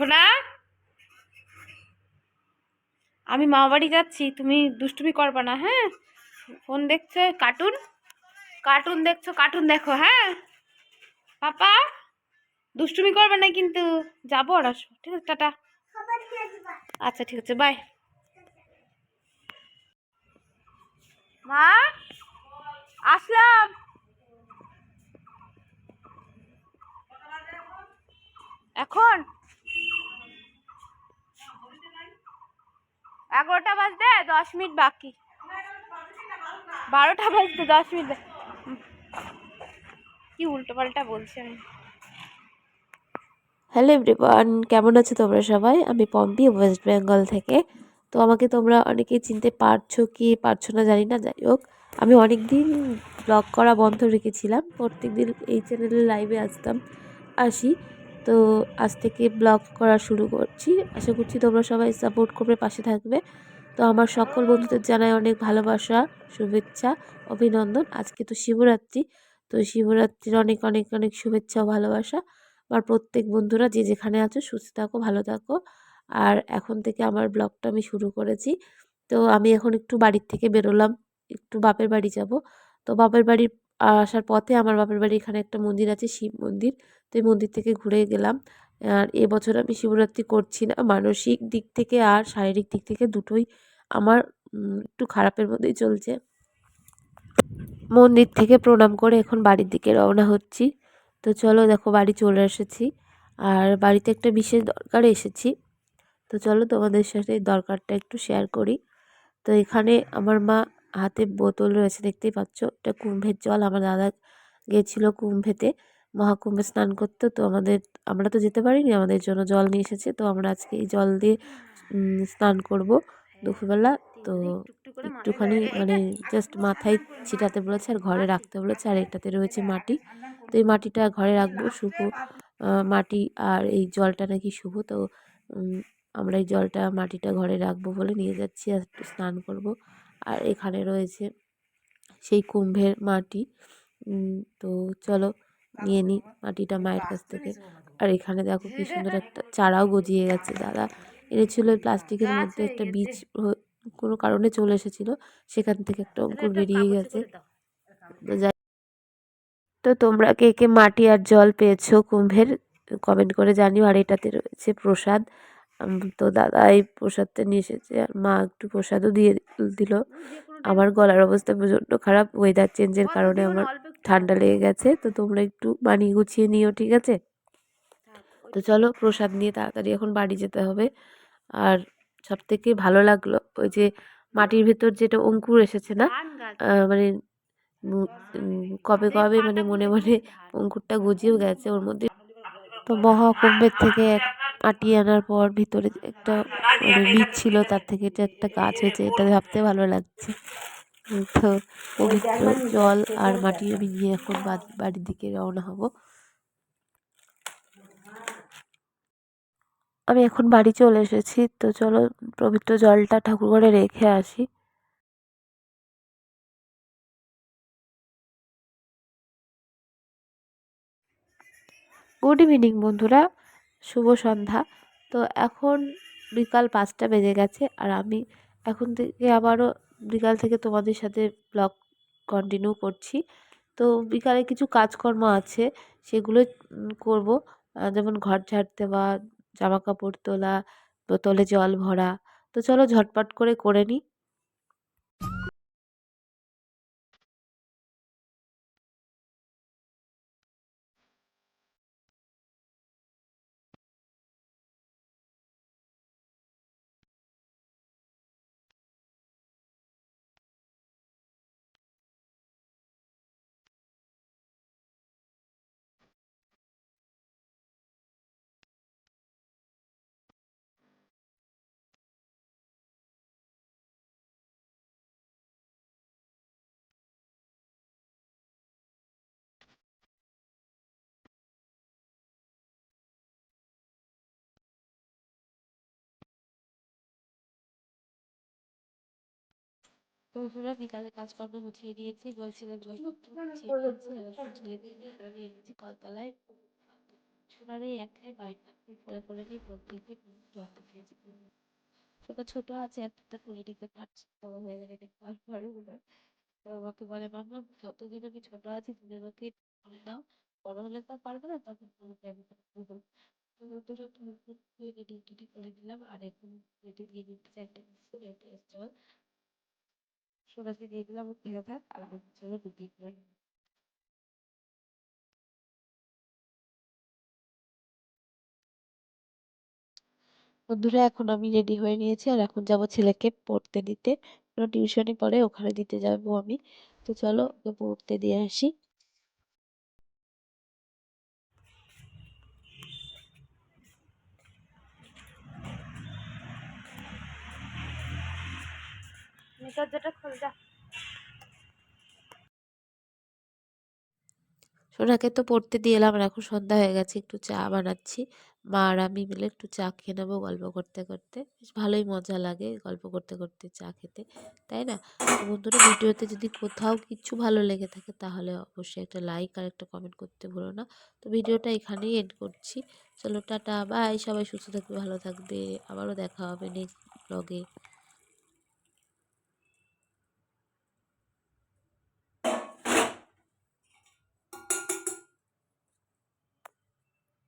সোনা? আমি মামা বাড়ি যাচ্ছি, তুমি দুষ্টুমি করবা না হ্যাঁ? ফোন দেখছ? কার্টুন? কার্টুন দেখছ? কার্টুন দেখো হ্যাঁ? পাপা, দুষ্টুমি করবে না কিন্তু? যাব আর আসব, ঠিক আছে, টাটা। আচ্ছা ঠিক আছে, বাই। মা, আসলাম এখন এগারোটা বাজতে দশ মিনিট বাকি। বারোটা বাজতে দশ মিনিট কি উল্টো পাল্টা বলছি আমি? হ্যালো এভরিওয়ান কেমন আছো তোমরা সবাই? আমি পম্পি ওয়েস্ট বেঙ্গল থেকে। তো আমাকে তোমরা অনেকেই চিনতে পারছ কি, পারছ না জানি না, যাই হোক। আমি অনেক দিন ব্লগ করা বন্ধ রেখেছিলাম। প্রত্যেক দিন এই চ্যানেলে লাইভে আসতাম, আসি। তো আজ থেকে ব্লগ করা শুরু করছি। আশা করছি তোমরা সবাই সাপোর্ট করবে, পাশে থাকবে। তো আমার সকল বন্ধুদের জানাই অনেক ভালোবাসা, শুভেচ্ছা, অভিনন্দন। আজকে তো শিবরাত্রি, তো শিবরাত্রির অনেক অনেক অনেক শুভেচ্ছা ও ভালোবাসা। আমার প্রত্যেক বন্ধুরা যে যেখানে আছো সুস্থ থাকো, ভালো থাকো। আর এখন থেকে আমার ব্লগটা আমি শুরু করেছি। তো আমি এখন একটু বাড়ির থেকে বেরোলাম, একটু বাপের বাড়ি যাব। তো বাপের বাড়ি আসার পথে আমার বাপের বাড়ি এখানে একটা মন্দির আছে, শিব মন্দির। তো এই মন্দির থেকে ঘুরে গেলাম। আর এবছর আমি শিবরাত্রি করছি না। মানসিক দিক থেকে আর শারীরিক দিক থেকে দুটোই আমার একটু খারাপের মধ্যেই চলছে। মন্দির থেকে প্রণাম করে এখন বাড়ির দিকে রওনা হচ্ছি। তো চলো দেখো বাড়ি চলে এসেছি। আর বাড়িতে একটা বিশেষ দরকারে এসেছি। তো চলো তোমাদের সাথে দরকারটা একটু শেয়ার করি। তো এখানে আমার মা হাতে বোতল রয়েছে, দেখতেই পাচ্ছ। এটা কুম্ভের জল। আমার দাদা গেছিল কুম্ভেতে। মহাকুম্ভে স্নান করতে, তো আমাদের, আমরা তো যেতে পারিনি, আমাদের জন্য জল নিয়ে এসেছে, তো আমরা আজকে এই জল দিয়ে স্নান করব দুপুরবেলা। তো একটুখানি মানে জাস্ট মাথায় ছিটাতে বলেছে আর ঘরে রাখতে বলেছে, আর এটাতে রয়েছে মাটি। তো এই মাটিটা ঘরে রাখব শুভ মাটি আর এই জলটা নাকি শুভ, তো আমরা এই জলটা, মাটিটা ঘরে রাখব বলে নিয়ে যাচ্ছি আর একটু স্নান করব। আর এখানে রয়েছে সেই কুম্ভের মাটি তো চলো নিয়ে নিই মাটিটা মায়ের কাছ থেকে। আর এখানে দেখো কি সুন্দর একটা চারাও গজিয়ে গেছে দাদা। এনেছিল প্লাস্টিকের মধ্যে একটা বীজ কোনো কারণে চলে এসেছিল সেখান থেকে একটা অঙ্কুর বেরিয়ে গেছে। তো তোমরা কে কে মাটি আর জল পেয়েছ কুম্ভের কমেন্ট করে জানিও। আর এটাতে রয়েছে প্রসাদ। তো দাদা এই প্রসাদটা নিয়ে এসেছে আর মা একটু প্রসাদও দিয়ে দিল। আমার গলার অবস্থা প্রচণ্ড খারাপ ওয়েদার চেঞ্জের কারণে আমার ঠান্ডা লেগে গেছে তো তোমরা একটু বানিয়ে গুছিয়ে নিও ঠিক আছে? তো চলো প্রসাদ নিয়ে তাড়াতাড়ি এখন বাড়ি যেতে হবে। আর সব থেকে ভালো লাগল ওই যে মাটির ভেতর যেটা অঙ্কুর এসেছে না মানে কবে কবে মানে মনে মনে অঙ্কুরটা গজিয়েও গেছে ওর মধ্যে তো মহাকুম্ভের থেকে এক আটি আনার পর ভিতরে একটা মানে বীজ ছিল তার থেকে এটা একটা গাছ হয়েছে এটা ভাবতে ভালো লাগছে। পবিত্র জল আর মাটি আমি নিয়ে এখন বাড়ির দিকে রওনা হব। আমি এখন বাড়ি চলে এসেছি, তো চলো পবিত্র জলটা ঠাকুর ঘরে রেখে আসি। গুড ইভিনিং বন্ধুরা। শুভ সন্ধ্যা। তো এখন বিকাল পাঁচটা বেজে গেছে, আর আমি এখন থেকে আবারও বিকাল থেকে তোমাদের সাথে ব্লগ কন্টিনিউ করছি। তো বিকালে কিছু কাজকর্ম আছে সেগুলো করব। যেমন ঘর ঝাড় দেওয়া জামা কাপড় তোলা, বোতলে জল ভরা। তো চলো ঝটপট করে করে নিই। বন্ধুরা বিকালে কাজকর্ম গুছিয়ে নিয়েছি। বলছিলাম কলতলায়। সোনার একটাই বায়না করে করে নিয়ে প্রত্যেকদিন জল খেয়েছি ছোট ছোট আছে একটা করে নিতে পারছি বড় হয়ে গেলে দেখতে তো আমাকে বলে মাম্মা যতদিন আমি ছোট আছি তুমি আমাকে করে দাও। বড় হলে তো আর পারবে না তখন দুটো করে দিলাম আর এখন দিয়ে দিচ্ছি একটা সোনাকে দিয়ে দিলাম খেয়ে থাক, আর আমি চলো রুটি করে। বন্ধুরা, এখন আমি রেডি হয়ে নিয়েছি, আর এখন যাব ছেলেকে পড়তে দিতে। টিউশনি পড়ে, ওখানে দিতে যাব আমি। তো চলো ওকে পড়তে দিয়ে আসি। সোনাকে তো পড়তে দিয়ে এলাম এখন সন্ধ্যা হয়ে গেছে, একটু চা বানাচ্ছি। মা আর আমি মিলে একটু চা খেয়ে নেব গল্প করতে করতে। বেশ ভালোই মজা লাগে গল্প করতে করতে চা খেতে, তাই না? বন্ধুরা, ভিডিওতে যদি কোথাও কিছু ভালো লেগে থাকে, তাহলে অবশ্যই একটা লাইক আর একটা কমেন্ট করতে ভুলো না। তো ভিডিওটা এখানেই এন্ড করছি। চলো, টাটা, বাই। সবাই সুস্থ থাকবে, ভালো থাকবে। আবারও দেখা হবে নেক্সট ব্লগে